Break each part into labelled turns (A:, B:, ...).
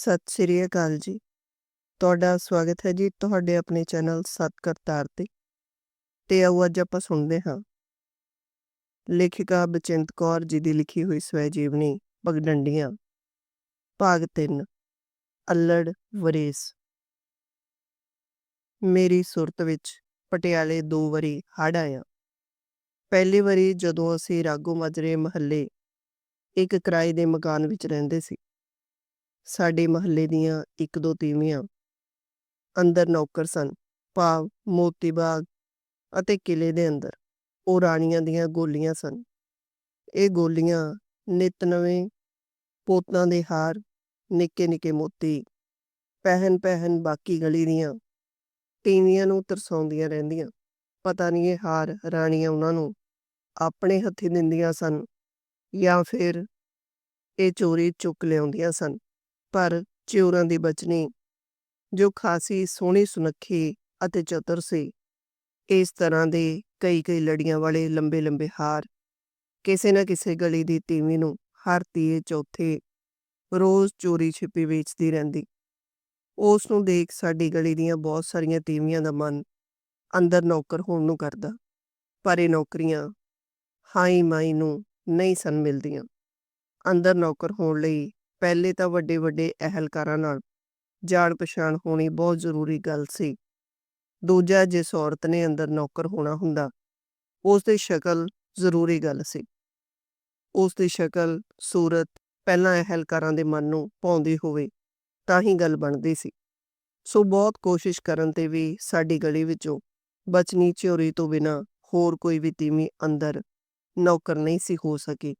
A: ਸਤਿ ਸ੍ਰੀ ਅਕਾਲ ਜੀ। ਤੁਹਾਡਾ ਸਵਾਗਤ ਹੈ ਜੀ ਤੁਹਾਡੇ ਆਪਣੇ ਚੈਨਲ ਸਤ ਕਰਤਾਰ ਤੇ। ਤੇ ਆਓ ਅੱਜ ਆਪਾਂ ਸੁਣਦੇ ਹਾਂ। ਲੇਖਿਕਾ ਬਚਿੰਤ ਕੌਰ ਜੀ ਦੀ ਲਿਖੀ ਹੋਈ ਸਵੈ ਜੀਵਨੀ ਪਗਡੰਡੀਆਂ। ਭਾਗ 3 ਅਲੜ ਵਰੇਸ। ਮੇਰੀ ਸੁਰਤ ਵਿੱਚ ਪਟਿਆਲੇ ਦੋ ਵਾਰੀ ਹੜ ਆਇਆ। ਪਹਿਲੀ ਵਾਰੀ ਜਦੋਂ ਅਸੀਂ ਰਾਗੋ ਮਾਜਰੇ ਮਹੱਲੇ, ਇੱਕ ਕਿਰਾਏ ਦੇ ਮਕਾਨ ਵਿੱਚ ਰਹਿੰਦੇ ਸੀ। ਸਾਡੇ ਮਹੱਲੇ ਦੀਆਂ ਇੱਕ ਦੋ ਤੀਵੀਆਂ। ਅੰਦਰ ਨੌਕਰ ਸਨ। ਭਾਵ ਮੋਤੀ ਬਾਗ ਅਤੇ ਕਿਲੇ ਦੇ ਅੰਦਰ। ਉਹ ਰਾਣੀਆਂ ਦੀਆਂ ਗੋਲੀਆਂ ਸਨ। ਇਹ ਗੋਲੀਆਂ ਨਿਤ ਨਵੇਂ ਪੋਤਾਂ ਦੇ ਹਾਰ, ਨਿੱਕੇ ਨਿੱਕੇ ਮੋਤੀ, ਪਹਿਨ ਪਹਿਨ ਬਾਕੀ ਗਲੀ ਦੀਆਂ ਤੀਵੀਆਂ ਨੂੰ ਤਰਸਾਉਂਦੀਆਂ ਰਹਿੰਦੀਆਂ। ਪਤਾ ਨਹੀਂ ਇਹ ਹਾਰ ਰਾਣੀਆਂ ਉਹਨਾਂ ਨੂੰ ਆਪਣੇ ਹੱਥੀ ਦਿੰਦੀਆਂ ਸਨ ਜਾਂ ਫਿਰ ਇਹ ਚੋਰੀ ਚੁੱਕ ਲਿਆਉਂਦੀਆਂ ਸਨ। ਪਰ ਚੋਰਾਂ ਦੀ ਬਚਨੀ, ਜੋ ਖਾਸੀ ਸੋਹਣੀ ਸੁਨੱਖੀ ਅਤੇ ਚਤੁਰ ਸੀ। ਇਸ ਤਰ੍ਹਾਂ ਦੇ ਕਈ ਕਈ ਲੜੀਆਂ ਵਾਲੇ ਲੰਬੇ ਲੰਬੇ ਹਾਰ, ਕਿਸੇ ਨਾ ਕਿਸੇ ਗਲੀ ਦੀ ਤੀਵੀਂ ਨੂੰ ਹਰ ਤੀਏ ਚੌਥੇ ਰੋਜ਼ ਚੋਰੀ ਛਿਪੀ ਵੇਚਦੀ ਰਹਿੰਦੀ। ਉਸ ਨੂੰ ਦੇਖ ਸਾਡੀ ਗਲੀ ਦੀਆਂ ਬਹੁਤ ਸਾਰੀਆਂ ਤੀਵੀਆਂ ਦਾ ਮਨ ਅੰਦਰ ਨੌਕਰ ਹੋਣ ਨੂੰ ਕਰਦਾ, ਪਰ ਇਹ ਨੌਕਰੀਆਂ ਹਾਈ ਮਾਈ ਨੂੰ ਨਹੀਂ ਸਨ ਮਿਲਦੀਆਂ। ਅੰਦਰ ਨੌਕਰ ਹੋਣ ਲਈ ਪਹਿਲੇ ਤਾਂ ਵੱਡੇ ਵੱਡੇ ਅਹਿਲਕਾਰਾਂ ਨਾਲ ਜਾਣ ਪਛਾਣ ਹੋਣੀ ਬਹੁਤ ਜ਼ਰੂਰੀ ਗੱਲ ਸੀ। ਦੂਜਾ, ਜਿਸ ਔਰਤ ਨੇ ਅੰਦਰ ਨੌਕਰ ਹੋਣਾ ਹੁੰਦਾ, ਉਸ ਦੀ ਸ਼ਕਲ ਜ਼ਰੂਰੀ ਗੱਲ ਸੀ। ਉਸ ਦੀ ਸ਼ਕਲ, ਸੂਰਤ ਪਹਿਲਾਂ ਅਹਿਲਕਾਰਾਂ ਦੇ ਮਨ ਨੂੰ ਪਾਉਂਦੀ ਹੋਵੇ, ਤਾਂ ਹੀ ਗੱਲ ਬਣਦੀ ਸੀ। ਸੋ ਬਹੁਤ ਕੋਸ਼ਿਸ਼ ਕਰਨ ਤੇ ਵੀ ਸਾਡੀ ਗਲੀ ਵਿੱਚੋਂ ਬਚਨੀ ਚੋਰੀ ਤੋਂ ਬਿਨਾ ਹੋਰ ਕੋਈ ਵੀ ਤੀਵੀਂ ਅੰਦਰ ਨੌਕਰ ਨਹੀਂ ਸੀ ਹੋ ਸਕੀ।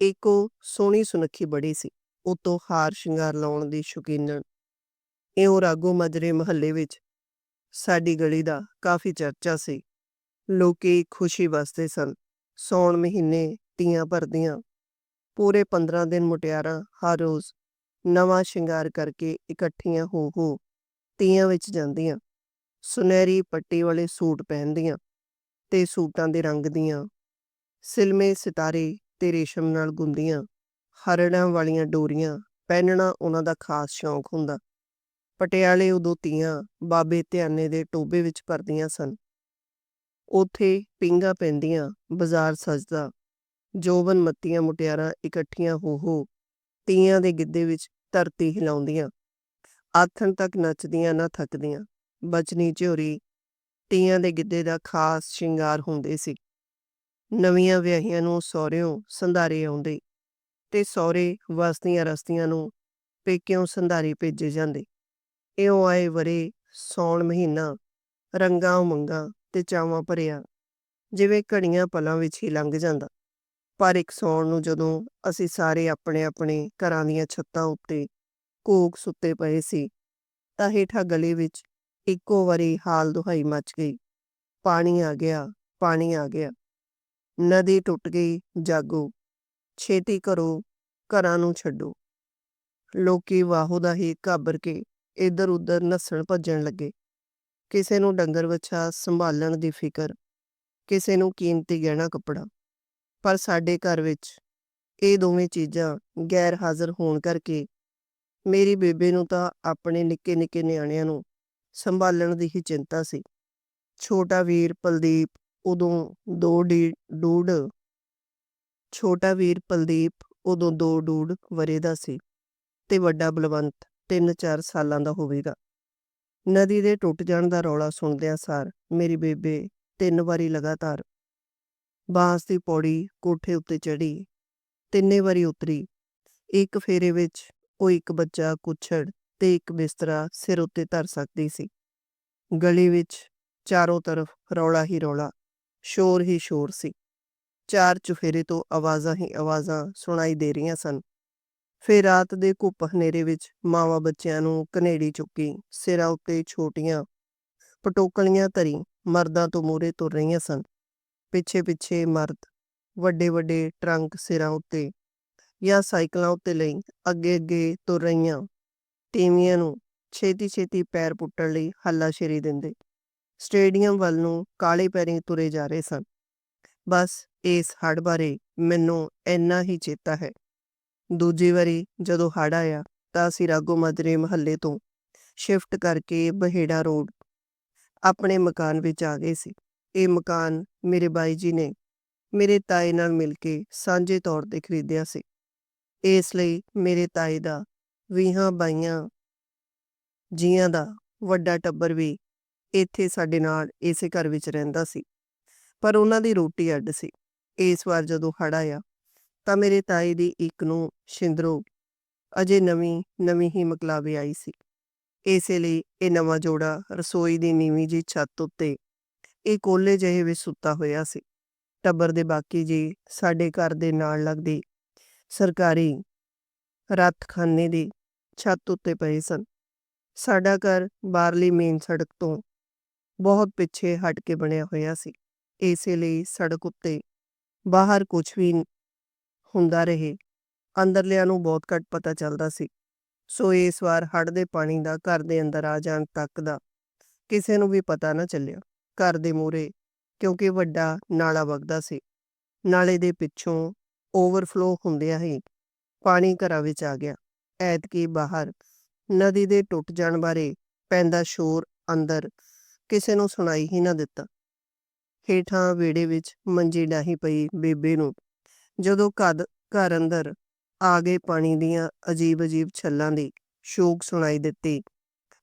A: ਇੱਕੋ ਸੋਹਣੀ ਸੁਨੱਖੀ ਬੜੀ ਸੀ। ਉਤੋਂ ਹਾਰ ਸ਼ਿੰਗਾਰ ਲਾਉਣ ਦੀ ਸ਼ੌਕੀਨਣ ਇਉਂ ਰਾਗੋ ਮਜਰੇ ਮਹੱਲੇ ਵਿੱਚ ਸਾਡੀ ਗਲੀ ਦਾ ਕਾਫੀ ਚਰਚਾ ਸੀ। ਲੋਕੀ ਖੁਸ਼ੀ ਵਸਦੇ ਸਨ। ਸੌਣ ਮਹੀਨੇ ਤੀਆਂ ਭਰਦੀਆਂ। ਪੂਰੇ 15 ਦਿਨ ਮੁਟਿਆਰਾਂ ਹਰ ਰੋਜ਼ ਨਵਾਂ ਸ਼ਿੰਗਾਰ ਕਰਕੇ ਇਕੱਠੀਆਂ ਹੋ ਹੋ ਤੀਆਂ ਵਿੱਚ ਜਾਂਦੀਆਂ। ਸੁਨਹਿਰੀ ਪੱਟੀ ਵਾਲੇ ਸੂਟ ਪਹਿਨਦੀਆਂ ਤੇ ਸੂਟਾਂ ਦੇ ਰੰਗ ਦੀਆਂ ਸਿਲਮੇ, ਸਿਤਾਰੇ ਤੇ ਰੇਸ਼ਮ ਨਾਲ ਗੁੰਦੀਆਂ। ਹਰੜਾਂ ਵਾਲੀਆਂ ਡੋਰੀਆਂ ਪਹਿਨਣਾ ਉਹਨਾਂ ਦਾ ਖਾਸ ਸ਼ੌਂਕ ਹੁੰਦਾ। ਪਟਿਆਲੇ ਉਦੋਂ ਤੀਆਂ ਬਾਬੇ ਧਿਆਨੇ ਦੇ ਟੋਬੇ ਵਿੱਚ ਭਰਦੀਆਂ ਸਨ। ਉਥੇ ਪਿੰਗਾ ਪੈਂਦੀਆਂ, ਬਾਜ਼ਾਰ ਸਜਦਾ, ਜੋਬਨ ਮੱਤੀਆਂ ਮੁਟਿਆਰਾਂ ਇਕੱਠੀਆਂ ਹੋ ਹੋ ਤੀਆਂ ਦੇ ਗਿੱਧੇ ਵਿੱਚ ਧਰਤੀ ਹਿਲਾਉਂਦੀਆਂ। ਆਥਣ ਤੱਕ ਨੱਚਦੀਆਂ ਨਾ ਥੱਕਦੀਆਂ, ਬਚਨੀ ਝੋਰੀ ਤੀਆਂ ਦੇ ਗਿੱਧੇ ਦਾ ਖਾਸ ਸ਼ਿੰਗਾਰ ਹੁੰਦੇ ਸੀ। ਨਵੀਆਂ ਵਿਆਹੀਆਂ ਨੂੰ ਸਹੁਰਿਓਂ ਸੰਧਾਰੇ ਆਉਂਦੇ ਤੇ ਸਹੁਰੇ ਵਸਦੀਆਂ ਰਸਤੀਆਂ ਨੂੰ ਪੇਕਿਓਂ ਸੰਧਾਰੀ ਭੇਜੇ ਜਾਂਦੇ। ਇਉਂ ਆਏ ਵਰੇ ਸੌਣ ਮਹੀਨਾ ਰੰਗਾਂ ਉਮੰਗਾਂ ਤੇ ਚਾਵਾਂ ਭਰਿਆ, ਜਿਵੇਂ ਘੜੀਆਂ ਪਲਾਂ ਵਿੱਚ ਹੀ ਲੰਘ ਜਾਂਦਾ। ਪਰ ਇੱਕ ਸੌਣ ਨੂੰ ਜਦੋਂ ਅਸੀਂ ਸਾਰੇ ਆਪਣੇ ਆਪਣੇ ਘਰਾਂ ਦੀਆਂ ਛੱਤਾਂ ਉੱਤੇ ਕੋਕ ਸੁੱਤੇ ਪਏ ਸੀ, ਤਾਂ ਹੇਠਾਂ ਗਲੀ ਵਿੱਚ ਇੱਕੋ ਵਾਰੀ ਹਾਲ ਦੁਹਾਈ ਮਚ ਗਈ। ਪਾਣੀ ਆ ਗਿਆ, ਪਾਣੀ ਆ ਗਿਆ। ਨਦੀ ਟੁੱਟ ਗਈ, ਜਾਗੋ। ਛੇਤੀ ਕਰੋ ਘਰਾਂ ਨੂੰ ਛੱਡੋ। ਲੋਕੀ ਵਾਹੋ ਦਾ ਹੀ ਘਾਬਰ ਕੇ ਇੱਧਰ ਉੱਧਰ ਨੱਸਣ ਭੱਜਣ ਲੱਗੇ। ਕਿਸੇ ਨੂੰ ਡੰਗਰ ਵੱਛਾ ਸੰਭਾਲਣ ਦੀ ਫਿਕਰ, ਕਿਸੇ ਨੂੰ ਕੀਮਤੀ ਗਹਿਣਾ ਕੱਪੜਾ। ਪਰ ਸਾਡੇ ਘਰ ਵਿੱਚ ਇਹ ਦੋਵੇਂ ਚੀਜ਼ਾਂ ਗੈਰ ਹਾਜ਼ਰ ਹੋਣ ਕਰਕੇ ਮੇਰੀ ਬੇਬੇ ਨੂੰ ਤਾਂ ਆਪਣੇ ਨਿੱਕੇ ਨਿੱਕੇ ਨਿਆਣਿਆਂ ਨੂੰ ਸੰਭਾਲਣ ਦੀ ਹੀ ਚਿੰਤਾ ਸੀ। ਛੋਟਾ ਵੀਰ ਪਲਦੀਪ ਉਦੋਂ ਦੋ ਡੀ ਡੂਡ ਛੋਟਾ ਵੀਰ ਪਲਦੀਪ ਉਦੋਂ ਦੋ ਡੂਡ ਵਰੇ ਦਾ ਸੀ ਤੇ ਵੱਡਾ ਬਲਵੰਤ 3-4 ਸਾਲਾਂ ਦਾ ਹੋਵੇਗਾ। ਨਦੀ ਦੇ ਟੁੱਟ ਜਾਣ ਦਾ ਰੌਲਾ ਸੁਣਦਿਆਂ ਸਾਰ ਮੇਰੀ ਬੇਬੇ ਤਿੰਨ ਵਾਰੀ ਲਗਾਤਾਰ ਬਾਂਸ ਦੀ ਪੌੜੀ ਕੋਠੇ ਉੱਤੇ ਚੜੀ ਤਿੰਨੇ ਵਾਰੀ ਉਤਰੀ, ਇੱਕ ਫੇਰੇ ਵਿੱਚ ਉਹ ਇੱਕ ਬੱਚਾ ਕੁੱਛੜ ਤੇ ਇੱਕ ਬਿਸਤਰਾ ਸਿਰ ਉੱਤੇ ਧਰ ਸਕਦੀ ਸੀ। ਗਲੀ ਵਿੱਚ ਚਾਰੋਂ ਤਰਫ ਰੌਲਾ ਹੀ ਰੌਲਾ, ਸ਼ੋਰ ਹੀ ਸ਼ੋਰ ਸੀ। ਚਾਰ ਚੁਫੇਰੇ ਤੋਂ ਆਵਾਜ਼ਾਂ ਹੀ ਆਵਾਜ਼ਾਂ ਸੁਣਾਈ ਦੇ ਰਹੀਆਂ ਸਨ। ਫਿਰ ਰਾਤ ਦੇ ਘੁੱਪ ਹਨੇਰੇ ਵਿੱਚ ਮਾਵਾਂ ਬੱਚਿਆਂ ਨੂੰ ਕਨੇੜੀ ਚੁੱਕੀ, ਸਿਰਾਂ ਉੱਤੇ ਛੋਟੀਆਂ ਪਟੋਕਲੀਆਂ ਧਰੀ ਮਰਦਾਂ ਤੋਂ ਮੂਰੇ ਤੁਰ ਰਹੀਆਂ ਸਨ। ਪਿੱਛੇ ਪਿੱਛੇ ਮਰਦ, ਵੱਡੇ ਵੱਡੇ ਟਰੰਕ ਸਿਰਾਂ ਉੱਤੇ ਜਾਂ ਸਾਈਕਲਾਂ ਉੱਤੇ ਲਈ ਅੱਗੇ ਅੱਗੇ ਤੁਰ ਰਹੀਆਂ ਟੀਵੀਆਂ ਨੂੰ ਛੇਤੀ ਛੇਤੀ ਪੈਰ ਪੁੱਟਣ ਲਈ ਹੱਲਾਸ਼ੇਰੀ ਦਿੰਦੇ। ਸਟੇਡੀਅਮ ਵੱਲ ਨੂੰ ਕਾਲੇ ਪੈਰੀਂ ਤੁਰੇ ਜਾ ਰਹੇ ਸਨ। ਬਸ ਇਸ ਹੜ ਬਾਰੇ ਮੈਨੂੰ ਇੰਨਾ ਹੀ ਚੇਤਾ ਹੈ। ਦੂਜੀ ਵਾਰੀ ਜਦੋਂ ਹੜ ਆਇਆ ਤਾਂ ਅਸੀਂ ਰਾਗੋ ਮਾਜਰੇ ਮਹੱਲੇ ਤੋਂ ਸ਼ਿਫਟ ਕਰਕੇ ਬਹੇੜਾ ਰੋਡ ਆਪਣੇ ਮਕਾਨ ਵਿੱਚ ਆ ਗਏ ਸੀ। ਇਹ ਮਕਾਨ ਮੇਰੇ ਬਾਈ ਜੀ ਨੇ ਮੇਰੇ ਤਾਏ ਨਾਲ ਮਿਲ ਕੇ ਸਾਂਝੇ ਤੌਰ ਤੇ ਖਰੀਦਿਆ ਸੀ। ਇਸ ਲਈ ਮੇਰੇ ਤਾਏ ਦਾ ਵੀਹਾਂ ਬਾਈਆਂ ਜੀਆਂ ਦਾ ਵੱਡਾ ਟੱਬਰ ਵੀ ਇੱਥੇ ਸਾਡੇ ਨਾਲ ਇਸੇ ਘਰ ਵਿੱਚ ਰਹਿੰਦਾ ਸੀ। ਪਰ ਉਹਨਾਂ ਦੀ ਰੋਟੀ ਅੱਡ ਸੀ। ਇਸ ਵਾਰ ਜਦੋਂ ਹੜ ਆਇਆ, ਤਾਂ ਮੇਰੇ ਤਾਏ ਦੀ ਇੱਕ ਨੂੰ ਸ਼ਿੰਦਰੋ ਅਜੇ ਨਵੀਂ ਨਵੀਂ ਹੀ ਮਕਲਾਵੇ ਆਈ ਸੀ। ਇਸੇ ਲਈ ਇਹ ਨਵਾਂ ਜੋੜਾ ਰਸੋਈ ਦੀ ਨੀਵੀਂ ਜੀ ਛੱਤ ਉੱਤੇ ਇਹ ਕੋਲੇ ਜਿਹੇ ਵਿੱਚ ਸੁੱਤਾ ਹੋਇਆ ਸੀ। ਟੱਬਰ ਦੇ ਬਾਕੀ ਜੀ ਸਾਡੇ ਘਰ ਦੇ ਨਾਲ ਲੱਗਦੀ ਸਰਕਾਰੀ ਰੱਤਖਾਨੇ ਦੀ ਛੱਤ ਉੱਤੇ ਪਏ ਸਨ। ਸਾਡਾ ਘਰ ਬਾਹਰਲੀ ਮੇਨ ਸੜਕ ਤੋਂ ਬਹੁਤ ਪਿੱਛੇ ਹਟ ਕੇ ਬਣਿਆ ਹੋਇਆ ਸੀ। ਇਸੇ ਲਈ ਸੜਕ ਉੱਤੇ ਬਾਹਰ ਕੁਝ ਵੀ ਹੁੰਦਾ ਰਹੇ। ਅੰਦਰਲਿਆਂ ਨੂੰ ਬਹੁਤ ਘੱਟ ਪਤਾ ਚੱਲਦਾ ਸੀ। ਸੋ ਇਸ ਵਾਰ ਹੜ ਦੇ ਪਾਣੀ ਦਾ ਘਰ ਦੇ ਅੰਦਰ ਆ ਜਾਣ ਤੱਕ ਦਾ ਕਿਸੇ ਨੂੰ ਵੀ ਪਤਾ ਨਾ ਚੱਲਿਆ। ਘਰ ਦੇ ਮੂਹਰੇ, ਕਿਉਂਕਿ ਵੱਡਾ ਨਾਲਾ ਵਗਦਾ ਸੀ। ਨਾਲੇ ਦੇ ਪਿੱਛੋਂ ਓਵਰਫਲੋ ਹੁੰਦਿਆਂ ਹੀ ਪਾਣੀ ਘਰਾਂ ਵਿੱਚ ਆ ਗਿਆ। ਐਤਕੀ ਬਾਹਰ ਨਦੀ ਦੇ ਟੁੱਟ ਜਾਣ ਬਾਰੇ ਪੈਂਦਾ ਸ਼ੋਰ ਅੰਦਰ ਕਿਸੇ ਨੂੰ ਸੁਣਾਈ ਹੀ ਨਾ ਦਿੱਤਾ। ਹੇਠਾਂ ਵਿਹੜੇ ਵਿੱਚ ਮੰਜੀ ਡਾਹੀ ਪਈ ਬੇਬੇ ਨੂੰ। ਜਦੋਂ ਕਦ ਘਰ ਅੰਦਰ ਆ ਗਏ ਪਾਣੀ ਦੀਆਂ ਅਜੀਬ-ਅਜੀਬ ਛੱਲਾਂ ਦੀ ਸ਼ੋਕ ਸੁਣਾਈ ਦਿੱਤੀ,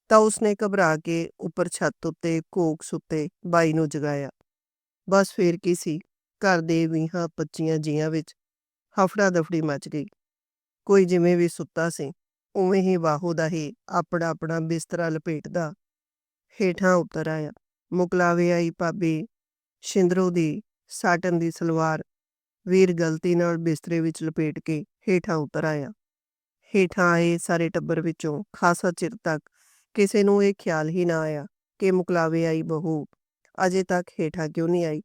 A: ਤਾਂ ਉਸਨੇ ਘਬਰਾ ਕੇ ਉੱਪਰ ਛੱਤ ਉੱਤੇ ਕੋਕ ਸੁੱਤੇ ਬਾਈ ਨੂੰ ਜਗਾਇਆ। ਬਸ ਫੇਰ ਕੀ ਸੀ, ਘਰ ਦੇ ਵੀਹਾਂ ਪੱਚੀਆਂ ਜੀਆਂ ਵਿੱਚ ਹਫੜਾ ਦਫੜੀ ਮਚ ਗਈ। ਕੋਈ ਜਿਵੇਂ ਵੀ ਸੁੱਤਾ ਸੀ, ਉਵੇਂ ਹੀ ਬਾਹੂ ਦਾ ਹੀ ਆਪਣਾ ਆਪਣਾ ਬਿਸਤਰਾ ਲਪੇਟਦਾ ਹੇਠਾਂ ਉਤਰ ਆਇਆ। ਮੁਕਲਾਵੇ ਆਈ ਭਾਬੀ ਸ਼ਿੰਦਰੋ ਦੀ ਸਾਟਨ ਦੀ ਸਲਵਾਰ ਵੀਰ ਗਲਤੀ ਨਾਲ ਬਿਸਤਰੇ ਵਿੱਚ ਲਪੇਟ ਕੇ ਹੇਠਾਂ ਉਤਰ ਆਇਆ। ਹੇਠਾਂ ਆਏ ਸਾਰੇ ਟੱਬਰ ਵਿੱਚੋਂ ਖਾਸਾ ਚਿਰ ਤੱਕ ਕਿਸੇ ਨੂੰ ਇਹ ਖਿਆਲ ਹੀ ਨਾ ਆਇਆ ਕਿ ਮੁਕਲਾਵੇ ਆਈ ਬਹੂ ਅਜੇ ਤੱਕ ਹੇਠਾਂ ਕਿਉਂ ਨਹੀਂ ਆਈ।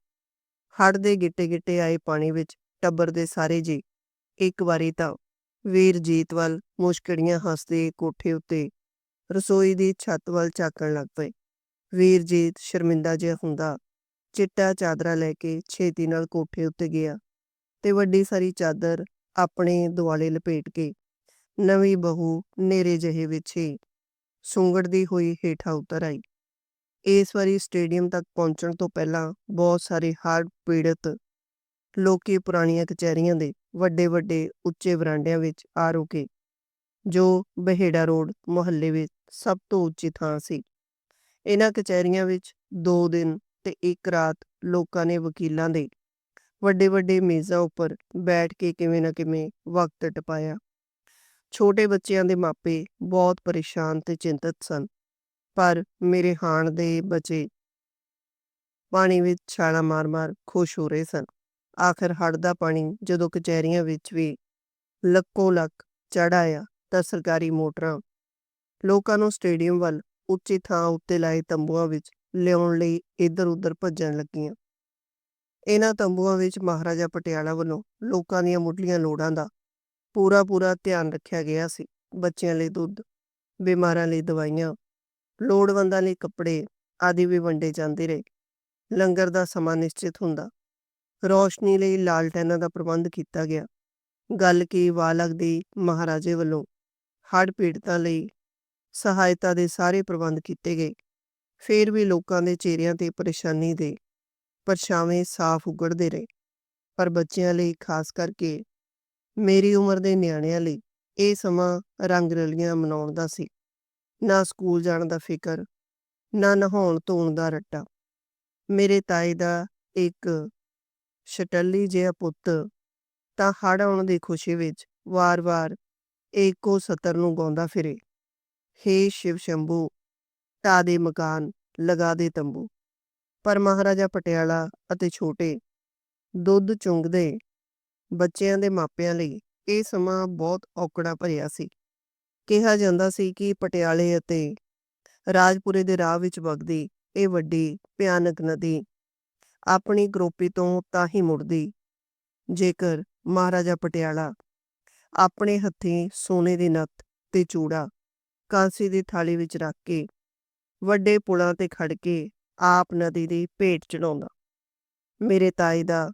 A: ਹੜ ਦੇ ਗਿੱਟੇ-ਗਿੱਟੇ ਆਏ ਪਾਣੀ ਵਿੱਚ ਟੱਬਰ ਦੇ ਸਾਰੇ ਜੀ। ਇੱਕ ਵਾਰੀ ਤਾਂ ਵੀਰ ਜੀਤ ਵੱਲ ਮੁਸ਼ਕੜੀਆਂ ਹੱਸਦੇ ਕੋਠੇ ਉੱਤੇ ਰਸੋਈ ਦੀ ਛੱਤ ਵੱਲ ਝਾਕਣ ਲੱਗ ਪਏ। ਵੀਰ ਜੀਤ ਸ਼ਰਮਿੰਦਾ ਜਿਹਾ ਹੁੰਦਾ ਚਿੱਟਾ ਚਾਦਰਾ ਲੈ ਕੇ ਛੇਤੀ ਨਾਲ ਕੋਠੇ ਉੱਤੇ ਗਿਆ ਤੇ ਵੱਡੀ ਸਾਰੀ ਚਾਦਰ ਆਪਣੇ ਦੁਆਲੇ ਲਪੇਟ ਕੇ ਨਵੀਂ ਬਹੂ ਨੇਰੇ ਜਿਹੇ ਵਿੱਚ ਹੀ ਸੁੰਗੜਦੀ ਹੋਈ ਹੇਠਾਂ ਉਤਰ ਆਈ। ਇਸ ਵਾਰੀ ਸਟੇਡੀਅਮ ਤੱਕ ਪਹੁੰਚਣ ਤੋਂ ਪਹਿਲਾਂ ਬਹੁਤ ਸਾਰੇ ਹੜ੍ਹ ਪੀੜਤ ਲੋਕੀ ਪੁਰਾਣੀਆਂ ਕਚਹਿਰੀਆਂ ਦੇ ਵੱਡੇ ਵੱਡੇ ਉੱਚੇ ਵਰਾਂਡਿਆਂ ਵਿੱਚ ਆ ਰੁਕੇ, ਜੋ ਬਹੇੜਾ ਰੋਡ ਮੁਹੱਲੇ ਵਿੱਚ ਸਭ ਤੋਂ ਉੱਚੀ ਥਾਂ ਸੀ। ਇਹਨਾਂ ਕਚਹਿਰੀਆਂ ਵਿੱਚ 2 ਦਿਨ ਤੇ ਇੱਕ ਰਾਤ ਲੋਕਾਂ ਨੇ ਵਕੀਲਾਂ ਦੇ ਵੱਡੇ ਵੱਡੇ ਮੇਜ਼ਾਂ ਉੱਪਰ ਬੈਠ ਕੇ ਕਿਵੇਂ ਨਾ ਕਿਵੇਂ ਵਕਤ ਟਪਾਇਆ। ਛੋਟੇ ਬੱਚਿਆਂ ਦੇ ਮਾਪੇ ਬਹੁਤ ਪਰੇਸ਼ਾਨ ਤੇ ਚਿੰਤਤ ਸਨ, ਪਰ ਮੇਰੇ ਹਾਣ ਦੇ ਬੱਚੇ ਪਾਣੀ ਵਿੱਚ ਛਾਲਾਂ ਮਾਰ-ਮਾਰ ਖੁਸ਼ ਹੋ ਰਹੇ ਸਨ। ਆਖਰ ਹੜ ਦਾ ਪਾਣੀ ਜਦੋਂ ਕਚਹਿਰੀਆਂ ਵਿੱਚ ਵੀ ਲੱਕੋ ਲੱਕ ਚੜ ਆਇਆ ਤਾਂ ਸਰਕਾਰੀ ਮੋਟਰਾਂ ਲੋਕਾਂ ਨੂੰ ਸਟੇਡੀਅਮ ਵੱਲ ਉੱਚੀ ਥਾਂ ਉੱਤੇ ਲਾਏ ਤੰਬੂਆਂ ਵਿੱਚ ਲਿਆਉਣ ਲਈ ਇੱਧਰ-ਉੱਧਰ ਭੱਜਣ ਲੱਗੀਆਂ। ਇਹਨਾਂ ਤੰਬੂਆਂ ਵਿੱਚ ਮਹਾਰਾਜਾ ਪਟਿਆਲਾ ਵੱਲੋਂ ਲੋਕਾਂ ਦੀਆਂ ਮੁੱਢਲੀਆਂ ਲੋੜਾਂ ਦਾ ਪੂਰਾ ਪੂਰਾ ਧਿਆਨ ਰੱਖਿਆ ਗਿਆ ਸੀ। ਬੱਚਿਆਂ ਲਈ ਦੁੱਧ, ਬਿਮਾਰਾਂ ਲਈ ਦਵਾਈਆਂ, ਲੋੜਵੰਦਾਂ ਲਈ ਕੱਪੜੇ ਆਦਿ ਵੀ ਵੰਡੇ ਜਾਂਦੇ ਰਹੇ। ਲੰਗਰ ਦਾ ਸਮਾਂ ਨਿਸ਼ਚਿਤ ਹੁੰਦਾ। ਰੋਸ਼ਨੀ ਲਈ ਲਾਲਟੈਨਾਂ ਦਾ ਪ੍ਰਬੰਧ ਕੀਤਾ ਗਿਆ। ਗੱਲ ਕੀ ਵਾਲਕ ਦੀ ਮਹਾਰਾਜੇ ਵੱਲੋਂ ਹੜ੍ਹ ਪੀੜਤਾਂ ਲਈ ਸਹਾਇਤਾ ਦੇ ਸਾਰੇ ਪ੍ਰਬੰਧ ਕੀਤੇ ਗਏ। ਫੇਰ ਵੀ ਲੋਕਾਂ ਦੇ ਚਿਹਰਿਆਂ ਤੇ ਪਰੇਸ਼ਾਨੀ ਦੇ ਪਰਛਾਵੇਂ ਸਾਫ਼ ਉਗੜਦੇ ਰਹੇ। ਪਰ ਬੱਚਿਆਂ ਲਈ ਖਾਸ ਕਰਕੇ ਮੇਰੀ ਉਮਰ ਦੇ ਨਿਆਣਿਆਂ ਲਈ ਇਹ ਸਮਾਂ ਰੰਗ ਰਲੀਆਂ ਮਨਾਉਣ ਦਾ ਸੀ। ਨਾ ਸਕੂਲ ਜਾਣ ਦਾ ਫਿਕਰ, ਨਾ ਨਹਾਉਣ ਧੋਣ ਦਾ ਰੱਟਾ। ਮੇਰੇ ਤਾਏ ਦਾ ਇੱਕ ਸ਼ਟੱਲੀ ਜਿਹਾ ਪੁੱਤ ਤਾਂ ਹੜ ਆਉਣ ਦੀ ਖੁਸ਼ੀ ਵਿੱਚ ਵਾਰ-ਵਾਰ ਏਕੋ ਸਤਰ ਨੂੰ ਗਾਉਂਦਾ ਫਿਰੇ। ਹੇ ਸ਼ਿਵ ਸ਼ੰਭੂ ਢਾਹ ਦੇ ਮਕਾਨ ਲਗਾ ਦੇ ਤੰਬੂ। ਪਰ ਮਹਾਰਾਜਾ ਪਟਿਆਲਾ ਅਤੇ ਛੋਟੇ ਦੁੱਧ ਚੁੰਗਦੇ ਬੱਚਿਆਂ ਦੇ ਮਾਪਿਆਂ ਲਈ ਇਹ ਸਮਾਂ ਬਹੁਤ ਔਕੜਾ ਭਰਿਆ ਸੀ। ਕਿਹਾ ਜਾਂਦਾ ਸੀ ਕਿ ਪਟਿਆਲੇ ਅਤੇ ਰਾਜਪੁਰੇ ਦੇ ਰਾਹ ਵਿੱਚ ਵਗਦੀ ਇਹ ਵੱਡੀ ਭਿਆਨਕ ਨਦੀ ਆਪਣੀ ਗਰੋਪੀ ਤੋਂ ਤਾਂ ਹੀ ਮੁੜਦੀ, ਜੇਕਰ ਮਹਾਰਾਜਾ ਪਟਿਆਲਾ ਆਪਣੇ ਹੱਥੀਂ ਸੋਨੇ ਦੀ ਨੱਤ ਤੇ ਚੂੜਾ ਕਾਂਸੀ ਦੀ ਥਾਲੀ ਵਿੱਚ ਰੱਖ ਕੇ ਵੱਡੇ ਪੁਲਾਂ ਤੇ ਖੜ ਕੇ ਆਪ ਨਦੀ ਦੀ ਭੇਟ ਚੜਾਉਂਦਾ ਮੇਰੇ ਤਾਏ ਦਾ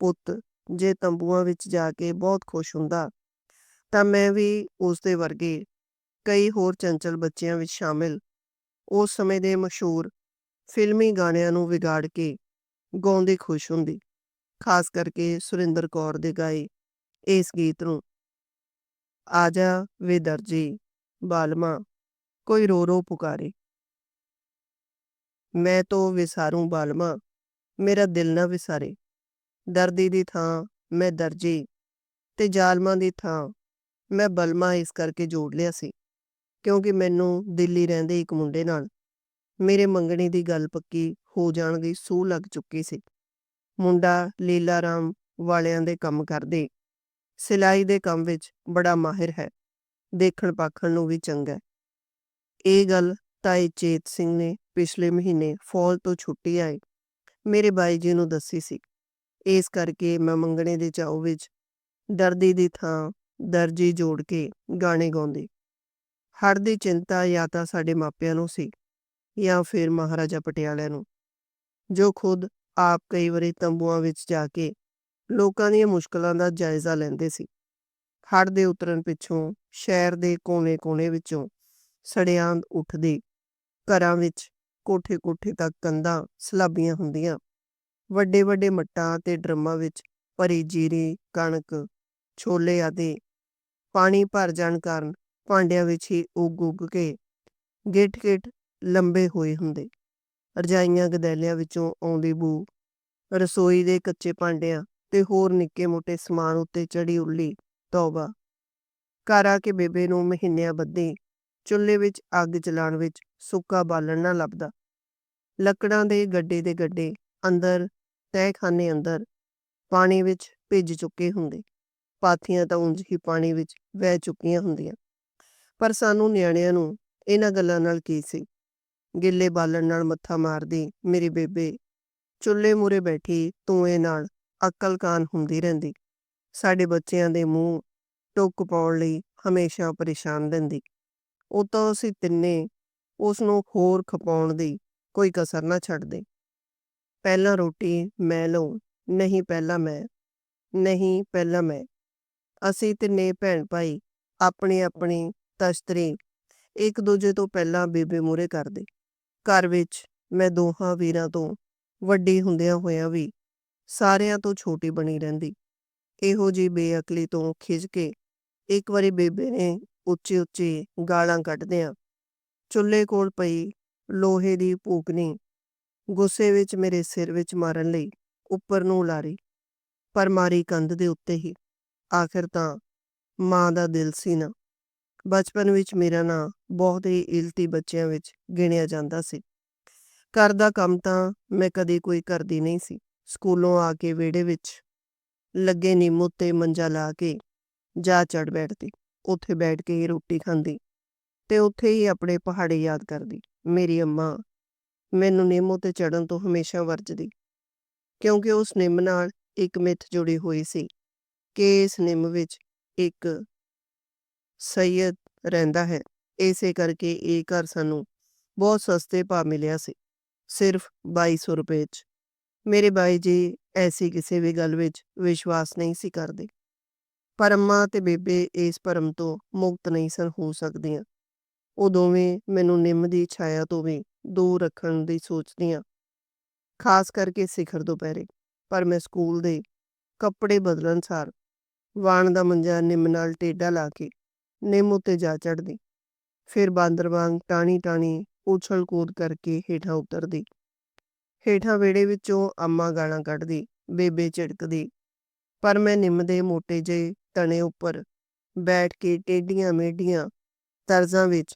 A: ਪੁੱਤ ਜੇ ਤੰਬੂਆਂ ਵਿੱਚ ਜਾ ਕੇ ਬਹੁਤ ਖੁਸ਼ ਹੁੰਦਾ, ਤਾਂ ਮੈਂ ਵੀ ਉਸ ਦੇ ਵਰਗੇ ਕਈ ਹੋਰ ਚੰਚਲ ਬੱਚਿਆਂ ਵਿੱਚ ਸ਼ਾਮਿਲ ਉਸ ਸਮੇਂ ਦੇ ਮਸ਼ਹੂਰ ਫਿਲਮੀ ਗਾਣਿਆਂ ਨੂੰ ਵਿਗਾੜ ਕੇ ਗਾਉਂਦੀ ਖੁਸ਼ ਹੁੰਦੀ, ਖਾਸ ਕਰਕੇ ਸੁਰਿੰਦਰ ਕੌਰ ਦੇ ਗਾਏ ਇਸ ਗੀਤ ਨੂੰ। ਆਜਾ ਵੇ ਦਰਜੀ, ਬਾਲਮਾ, ਕੋਈ ਰੋ ਰੋ ਪੁਕਾਰੇ। ਮੈਂ ਤੋ ਵਿਸਾਰੂੰ ਬਾਲਮਾ ਮੇਰਾ ਦਿਲ ਨਾ ਵਿਸਾਰੇ। ਦਰਦੀ ਦੀ ਥਾਂ ਮੈਂ ਦਰਜੀ ਤੇ ਜ਼ਾਲਮਾਂ ਦੀ ਥਾਂ ਮੈਂ ਬਲਮਾ ਇਸ ਕਰਕੇ ਜੋੜ ਲਿਆ ਸੀ, ਕਿਉਂਕਿ ਮੈਨੂੰ ਦਿੱਲੀ ਰਹਿੰਦੇ ਇੱਕ ਮੁੰਡੇ ਨਾਲ ਮੇਰੇ ਮੰਗਣੀ ਦੀ ਗੱਲ ਪੱਕੀ ਹੋ ਜਾਣ ਦੀ ਸੂਹ ਲੱਗ ਚੁੱਕੀ ਸੀ। ਮੁੰਡਾ ਲੀਲਾਰਾਮ ਵਾਲਿਆਂ ਦੇ ਕੰਮ ਕਰਦੇ। ਸਿਲਾਈ ਦੇ ਕੰਮ ਵਿੱਚ ਬੜਾ ਮਾਹਿਰ ਹੈ ਦੇਖਣ ਪਾਖਣ ਨੂੰ ਵੀ ਚੰਗਾ ਇਹ ਗੱਲ ਤਾਈ ਚੇਤ ਸਿੰਘ ਨੇ ਪਿਛਲੇ ਮਹੀਨੇ ਫੌਜ ਤੋਂ ਛੁੱਟੀ ਆਈ ਮੇਰੇ ਬਾਈ ਜੀ ਨੂੰ ਦੱਸੀ ਸੀ। ਇਸ ਕਰਕੇ ਮੈਂ ਮੰਗਣੇ ਦੇ ਚਾਉ ਵਿੱਚ ਦਰਦੀ ਦੀ ਥਾਂ ਦਰਜੀ ਜੋੜ ਕੇ ਗਾਣੇ ਗਾਉਂਦੀ। ਹੜ ਦੀ ਚਿੰਤਾ ਜਾਂ ਤਾਂ ਸਾਡੇ ਮਾਪਿਆਂ ਨੂੰ ਸੀ ਜਾਂ ਫਿਰ ਮਹਾਰਾਜਾ ਪਟਿਆਲਾ ਨੂੰ। ਜੋ ਖੁਦ ਆਪ ਕਈ ਵਾਰੀ ਤੰਬੂਆਂ ਵਿੱਚ ਜਾ ਕੇ ਲੋਕਾਂ ਦੀਆਂ ਮੁਸ਼ਕਲਾਂ ਦਾ ਜਾਇਜ਼ਾ ਲੈਂਦੇ ਸੀ। ਹੜ ਦੇ ਉਤਰਨ ਪਿੱਛੋਂ ਸ਼ਹਿਰ ਦੇ ਕੋਨੇ-ਕੋਨੇ ਵਿੱਚੋਂ ਸੜਿਆਂਦ ਉੱਠਦੀ ਘਰਾਂ ਵਿੱਚ ਕੋਠੇ-ਕੋਠੇ ਤੱਕ ਕੰਧਾਂ ਸਲਾਬੀਆਂ ਹੁੰਦੀਆਂ। ਵੱਡੇ ਵੱਡੇ ਮੱਟਾਂ ਤੇ ਡਰਮਾਂ ਵਿੱਚ ਭਰੀ ਜੀਰੀ, ਕਣਕ, ਛੋਲੇ ਆਦਿ ਪਾਣੀ ਭਰ ਜਾਣ ਕਾਰਨ ਭਾਂਡਿਆਂ ਵਿੱਚ ਹੀ ਉੱਗ ਉੱਗ ਕੇ ਗਿੱਠ ਗਿੱਠ ਲੰਬੇ ਹੋਏ ਹੁੰਦੇ। ਰਜਾਈਆਂ ਗਦੈਲਿਆਂ ਵਿੱਚੋਂ ਆਉਂਦੀ ਬੂ, ਰਸੋਈ ਦੇ ਕੱਚੇ ਭਾਂਡਿਆਂ ਤੇ ਹੋਰ ਨਿੱਕੇ ਮੋਟੇ ਸਮਾਨ ਉੱਤੇ ਚੜੀ ਉੱਲੀ, ਤੌਬਾ। ਘਰ ਆ ਕੇ ਬੇਬੇ ਨੂੰ ਮਹੀਨਿਆਂ ਬੱਧੀ ਚੁੱਲ੍ਹੇ ਵਿੱਚ ਅੱਗ ਜਲਾਉਣ ਵਿੱਚ ਸੁੱਕਾ ਬਾਲਣ ਨਾ ਲੱਭਦਾ। ਲੱਕੜਾਂ ਦੇ ਗੱਡੇ ਦੇ ਗੱਡੇ ਅੰਦਰ, ਤਹਿਖਾਨੇ ਅੰਦਰ ਪਾਣੀ ਵਿੱਚ ਭਿੱਜ ਚੁੱਕੇ ਹੁੰਦੇ। ਪਾਥੀਆਂ ਤਾਂ ਉਂਝ ਹੀ ਪਾਣੀ ਵਿੱਚ ਵਹਿ ਚੁੱਕੀਆਂ ਹੁੰਦੀਆਂ। ਪਰ ਸਾਨੂੰ ਨਿਆਣਿਆਂ ਨੂੰ ਇਹਨਾਂ ਗੱਲਾਂ ਨਾਲ ਕੀ ਸੀ? ਗਿੱਲੇ ਬਾਲਣ ਨਾਲ ਮੱਥਾ ਮਾਰਦੀ ਮੇਰੀ ਬੇਬੇ ਚੁੱਲ੍ਹੇ ਮੂਰੇ ਬੈਠੀ ਧੂਏ ਨਾਲ ਅਕਲ ਕਾਨ ਹੁੰਦੀ ਰਹਿੰਦੀ। ਸਾਡੇ ਬੱਚਿਆਂ ਦੇ ਮੂੰਹ ਟੁੱਕ ਪਾਉਣ ਲਈ ਹਮੇਸ਼ਾ ਪਰੇਸ਼ਾਨ ਰਹਿੰਦੀ। ਉਹ ਤਾਂ ਅਸੀਂ ਤਿੰਨੇ ਉਸ ਨੂੰ ਹੋਰ ਖਪਾਉਣ ਦੀ ਕੋਈ ਕਸਰ ਨਾ ਛੱਡਦੇ। ਪਹਿਲਾਂ ਰੋਟੀ ਮੈਂ ਲਊਂ, ਨਹੀਂ ਪਹਿਲਾਂ ਮੈਂ, ਨਹੀਂ ਪਹਿਲਾਂ ਮੈਂ। ਅਸੀਂ ਤਿੰਨੇ ਭੈਣ ਭਾਈ ਆਪਣੀ ਆਪਣੀ ਤਸ਼ਤਰੀ ਇੱਕ ਦੂਜੇ ਤੋਂ ਪਹਿਲਾਂ ਬੇਬੇ ਮੂਰੇ ਕਰਦੇ। ਘਰ ਵਿੱਚ ਮੈਂ ਦੋਹਾਂ ਵੀਰਾਂ ਤੋਂ ਵੱਡੀ ਹੁੰਦਿਆਂ ਹੋਇਆਂ ਵੀ ਸਾਰਿਆਂ ਤੋਂ ਛੋਟੀ ਬਣੀ ਰਹਿੰਦੀ। ਇਹੋ ਜੀ ਬੇਅਕਲੀ ਤੋਂ ਖਿਜ ਕੇ ਇੱਕ ਵਾਰੀ ਬੇਬੇ ਨੇ ਉੱਚੀ ਉੱਚੀ ਗਾਲਾਂ ਕੱਢਦਿਆਂ ਚੁੱਲ੍ਹੇ ਕੋਲ ਪਈ ਲੋਹੇ ਦੀ ਭੂਕਣੀ ਗੁੱਸੇ ਵਿੱਚ ਮੇਰੇ ਸਿਰ ਵਿੱਚ ਮਾਰਨ ਲਈ ਉੱਪਰ ਨੂੰ ਉਲਾਰੀ, ਪਰ ਮਾਰੀ ਕੰਧ ਦੇ ਉੱਤੇ ਹੀ। ਆਖਿਰ ਤਾਂ ਮਾਂ ਦਾ ਦਿਲ ਸੀ ਨਾ। ਬਚਪਨ ਵਿੱਚ ਮੇਰਾ ਨਾਂ ਬਹੁਤ ਹੀ ਇਲਤੀ ਬੱਚਿਆਂ ਵਿੱਚ ਗਿਣਿਆ ਜਾਂਦਾ ਸੀ। ਘਰ ਦਾ ਕੰਮ ਤਾਂ ਮੈਂ ਕਦੇ ਕੋਈ ਕਰਦੀ ਨਹੀਂ ਸੀ। ਸਕੂਲੋਂ ਆ ਕੇ ਵਿਹੜੇ ਵਿੱਚ ਲੱਗੇ ਨਿੰਮ ਉੱਤੇ ਮੰਜਾ ਲਾ ਕੇ ਜਾ ਚੜ ਬੈਠਦੀ। ਉੱਥੇ ਬੈਠ ਕੇ ਹੀ ਰੋਟੀ ਖਾਂਦੀ ਤੇ ਉੱਥੇ ਹੀ ਆਪਣੇ ਪਹਾੜੇ ਯਾਦ ਕਰਦੀ। ਮੇਰੀ ਅੰਮਾ ਮੈਨੂੰ ਨਿੰਮ ਉੱਤੇ ਚੜਨ ਤੋਂ ਹਮੇਸ਼ਾ ਵਰਜਦੀ, ਕਿਉਂਕਿ ਉਸ ਨਿੰਮ ਨਾਲ ਇੱਕ ਮਿੱਥ ਜੁੜੀ ਹੋਈ ਸੀ ਕਿ ਇਸ ਨਿੰਮ ਵਿੱਚ ਇੱਕ ਸੈਯਦ ਰਹਿੰਦਾ ਹੈ। ਇਸੇ ਕਰਕੇ ਇਹ ਘਰ ਸਾਨੂੰ ਬਹੁਤ ਸਸਤੇ ਭਾਅ ਮਿਲਿਆ ਸੀ, ਸਿਰਫ 2200 ਰੁਪਏ 'ਚ। ਮੇਰੇ ਬਾਈ ਜੀ ਐਸੀ ਕਿਸੇ ਵੀ ਗੱਲ ਵਿੱਚ ਵਿਸ਼ਵਾਸ ਨਹੀਂ ਸੀ ਕਰਦੇ। ਪਰ ਅੰਮਾ ਤੇ ਬੇਬੇ ਇਸ ਭਰਮ ਤੋਂ ਮੁਕਤ ਨਹੀਂ ਸਨ, ਹੋ ਸਕਦੀਆਂ। ਉਹ ਦੋਵੇਂ ਮੈਨੂੰ ਨਿੰਮ ਦੀ ਛਾਇਆ ਤੋਂ ਵੀ ਦੂਰ ਰੱਖਣ ਦੀ ਸੋਚਦੀਆਂ, ਖਾਸ ਕਰਕੇ ਸਿਖਰ ਦੁਪਹਿਰੇ। ਪਰ ਮੈਂ ਸਕੂਲ ਦੇ ਕੱਪੜੇ ਬਦਲਣ ਸਾਰ ਵਾਣ ਦਾ ਮੰਜਾ ਨਿੰਮ ਨਾਲ ਟੇਡਾ ਲਾ ਕੇ ਨਿੰਮ ਉੱਤੇ ਜਾ ਚੜਦੀ ਫਿਰ ਬਾਂਦਰ ਵਾਂਗ ਟਾਣੀ ਟਾਣੀ ਉਛਲ ਕੂਦ ਕਰਕੇ ਹੇਠਾਂ ਉਤਰਦੀ। ਹੇਠਾਂ ਵਿਹੜੇ ਵਿੱਚੋਂ ਅੰਮਾ ਗਾਲਾਂ ਕੱਢਦੀ, ਬੇਬੇ ਝਿੜਕਦੀ। ਪਰ ਮੈਂ ਨਿੰਮ ਦੇ ਮੋਟੇ ਜਿਹੇ ਤਣੇ ਉੱਪਰ ਬੈਠ ਕੇ ਟੇਡੀਆਂ ਮੇਡੀਆਂ ਤਰਜ਼ਾਂ ਵਿੱਚ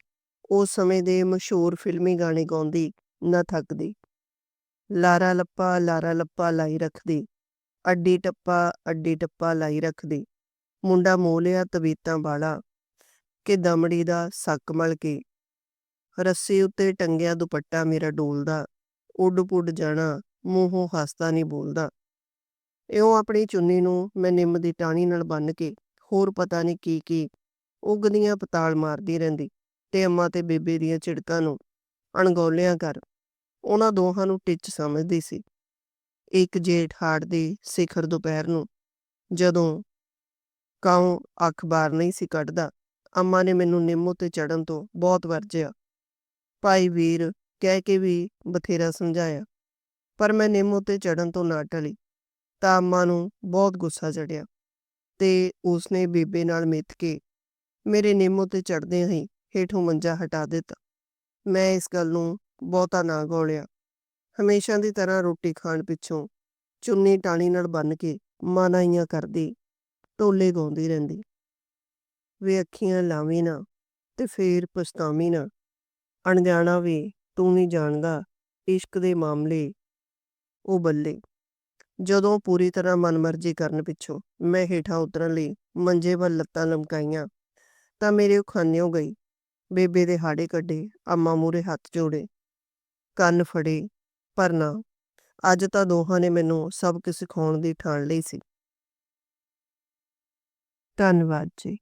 A: ਉਸ ਸਮੇਂ ਦੇ ਮਸ਼ਹੂਰ ਫਿਲਮੀ ਗਾਣੇ ਗਾਉਂਦੀ ਨਾ ਥੱਕਦੀ। ਲਾਰਾ ਲੱਪਾ ਲਾਰਾ ਲੱਪਾ ਲਾਈ ਰੱਖਦੀ, ਅੱਡੀ ਟੱਪਾ ਅੱਡੀ ਟੱਪਾ ਲਾਈ ਰੱਖਦੀ। ਮੁੰਡਾ ਮੋਲਿਆ ਤਵੀਤਾਂ ਵਾਲਾ ਕਿ ਦਮੜੀ ਦਾ ਸੱਕ ਮਲ ਕੇ। ਰੱਸੀ ਉੱਤੇ ਟੰਗਿਆ ਦੁਪੱਟਾ ਮੇਰਾ ਡੋਲਦਾ, ਉੱਡ ਪੁੱਡ ਜਾਣਾ, ਮੂੰਹੋਂ ਹੱਸਦਾ ਨਹੀਂ ਬੋਲਦਾ। ਇਉਂ ਆਪਣੀ ਚੁੰਨੀ ਨੂੰ ਮੈਂ ਨਿੰਮ ਦੀ ਟਾਹਣੀ ਨਾਲ ਬੰਨ ਕੇ ਹੋਰ ਪਤਾ ਨਹੀਂ ਕੀ ਕੀ ਉਗਦੀਆਂ ਪਤਾਲ ਮਾਰਦੀ ਰਹਿੰਦੀ ਤੇ ਅੰਮਾ ਤੇ ਬੇਬੇ ਦੀਆਂ ਝਿੜਕਾਂ ਨੂੰ ਅਣਗੌਲਿਆਂ ਕਰ ਉਹਨਾਂ ਦੋਹਾਂ ਨੂੰ ਟਿੱਚ ਸਮਝਦੀ ਸੀ। ਇੱਕ ਜੇਠ ਹਾੜ ਦੀ ਸਿਖਰ ਦੁਪਹਿਰ ਨੂੰ ਜਦੋਂ ਕਾਉ ਅਖਬਾਰ ਨਹੀਂ ਸੀ ਕੱਢਦਾ, ਅੰਮਾ ਨੇ ਮੈਨੂੰ ਨਿੰਮ ਤੇ ਚੜਨ ਤੋਂ ਬਹੁਤ ਵਰਜਿਆ। ਭਾਈ ਵੀਰ ਕਹਿ ਕੇ ਵੀ ਬਥੇਰਾ ਸਮਝਾਇਆ, ਪਰ ਮੈਂ ਨਿੰਮ ਤੇ ਚੜਨ ਤੋਂ ਨਾ ਟਲੀ। ਤਾਂ ਅੰਮਾ ਨੂੰ ਬਹੁਤ ਗੁੱਸਾ ਚੜਿਆ ਤੇ ਉਸਨੇ ਬੇਬੇ ਨਾਲ ਮਿੱਥ ਕੇ ਮੇਰੇ ਨਿੰਮੋ ਤੇ ਚੜਦਿਆਂ ਹੀ ਹੇਠੋਂ ਮੰਜਾ ਹਟਾ ਦਿੱਤਾ। ਮੈਂ ਇਸ ਗੱਲ ਨੂੰ ਬਹੁਤਾ ਨਾ ਗੋਲਿਆ। ਹਮੇਸ਼ਾ ਦੀ ਤਰ੍ਹਾਂ ਰੋਟੀ ਖਾਣ ਪਿੱਛੋਂ ਚੁੰਨੀ ਟਾਣੀ ਨਾਲ ਬੰਨ ਕੇ ਮਾਨਾਈਆਂ ਕਰਦੀ ਢੋਲੇ ਗਾਉਂਦੀ ਰਹਿੰਦੀ। ਵੇ ਅੱਖੀਆਂ ਲਾਵੀਂ ਨਾ ਤੇ ਫੇਰ ਪਛਤਾਵੀਂ ਨਾ। ਅਣਜਾਣਾ ਵੀ ਤੂੰ ਨਹੀਂ ਜਾਣਦਾ ਇਸ਼ਕ ਦੇ ਮਾਮਲੇ ਉਹ ਬੱਲੇ। ਜਦੋਂ ਪੂਰੀ ਤਰ੍ਹਾਂ ਮਨਮਰਜ਼ੀ ਕਰਨ ਪਿੱਛੋਂ ਮੈਂ ਹੇਠਾਂ ਉਤਰਨ ਲਈ ਮੰਜੇ ਵੱਲ ਲੱਤਾਂ ਲਮਕਾਈਆਂ ਤਾਂ ਮੇਰੇ ਉਹ ਖਾਨਿਓ ਗਈ। ਬੇਬੇ ਦੇ ਹਾੜੇ ਕੱਢੇ, ਅੰਮਾ ਮੂਰੇ ਹੱਥ ਜੋੜੇ, ਕੰਨ ਫੜੇ, ਪਰ ਨਾ, ਅੱਜ ਤਾਂ ਦੋਹਾਂ ਨੇ ਮੈਨੂੰ ਸਭ ਸਬਕ ਸਿਖਾਉਣ ਦੀ ਠਾਣ ਲਈ ਸੀ। ਧੰਨਵਾਦ ਜੀ।